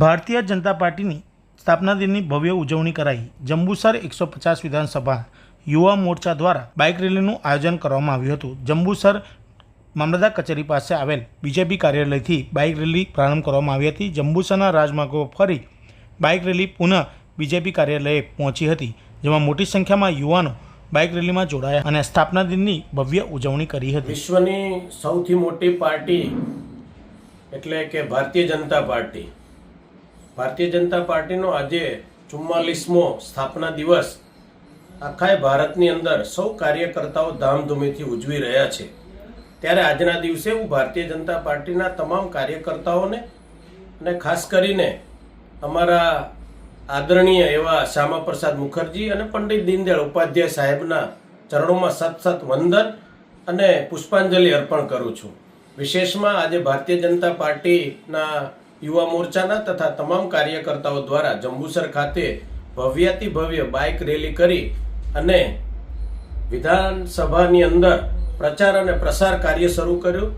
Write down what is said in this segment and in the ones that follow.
ભારતીય જનતા પાર્ટીની સ્થાપના દિનની ભવ્ય ઉજવણી કરાઈ. જંબુસર એકસો પચાસ વિધાનસભા યુવા મોરચા દ્વારા બાઇક રેલીનું આયોજન કરવામાં આવ્યું હતું. જંબુસર મામલતદાર કચેરી પાસે આવેલ બીજેપી કાર્યાલયથી બાઇક રેલી પ્રારંભ કરવામાં આવી હતી. જંબુસરના રાજમાર્ગો ફરી બાઇક રેલી પુનઃ બીજેપી કાર્યાલયે પહોંચી હતી, જેમાં મોટી સંખ્યામાં યુવાનો બાઇક રેલીમાં જોડાયા અને સ્થાપના દિનની ભવ્ય ઉજવણી કરી હતી. વિશ્વની સૌથી મોટી પાર્ટી એટલે કે ભારતીય જનતા પાર્ટી ભારતીય જનતા પાર્ટીનો આજે ચુમ્માલીસમો સ્થાપના દિવસ આખા ભારતની અંદર સૌ કાર્યકર્તાઓ ધામધૂમીથી ઉજવી રહ્યા છે. ત્યારે આજના દિવસે હું ભારતીય જનતા પાર્ટીના તમામ કાર્યકર્તાઓને અને ખાસ કરીને અમારા આદરણીય એવા શ્યામાપ્રસાદ મુખર્જી અને પંડિત દીનદયાળ ઉપાધ્યાય સાહેબના ચરણોમાં સત સત વંદન અને પુષ્પાંજલિ અર્પણ કરું છું. વિશેષમાં આજે ભારતીય જનતા પાર્ટીના યુવા મોરચાના તથા તમામ કાર્યકર્તાઓ દ્વારા જંબુસર ખાતે ભવ્યાતિ ભવ્ય બાઇક રેલી કરી અને વિધાનસભાની અંદર પ્રચાર અને પ્રસાર કાર્ય શરૂ કર્યું.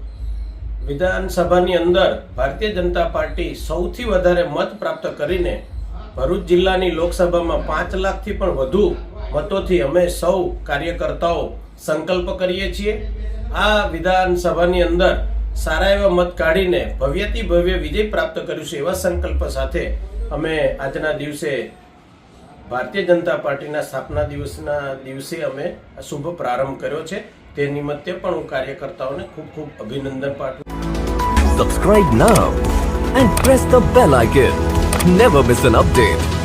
વિધાનસભાની અંદર ભારતીય જનતા પાર્ટી સૌથી વધારે મત પ્રાપ્ત કરીને ભરૂચ જિલ્લાની લોકસભામાં પાંચ લાખથી પણ વધુ મતોથી અમે સૌ કાર્યકર્તાઓ સંકલ્પ કરીએ છીએ. આ વિધાનસભાની અંદર સારા એવા મત કાઢીને ભવ્યથી ભવ્ય વિજય પ્રાપ્ત કર્યું છે એવા સંકલ્પ સાથે અમે આજના દિવસે ભારતીય જનતા પાર્ટીના સ્થાપના દિવસના દિવસે અમે શુભ પ્રારંભ કર્યો છે. તે નિમિત્તે પણ હું કાર્યકર્તાઓને ખૂબ ખૂબ અભિનંદન પાઠવું subscribe now and press the bell icon never miss an update.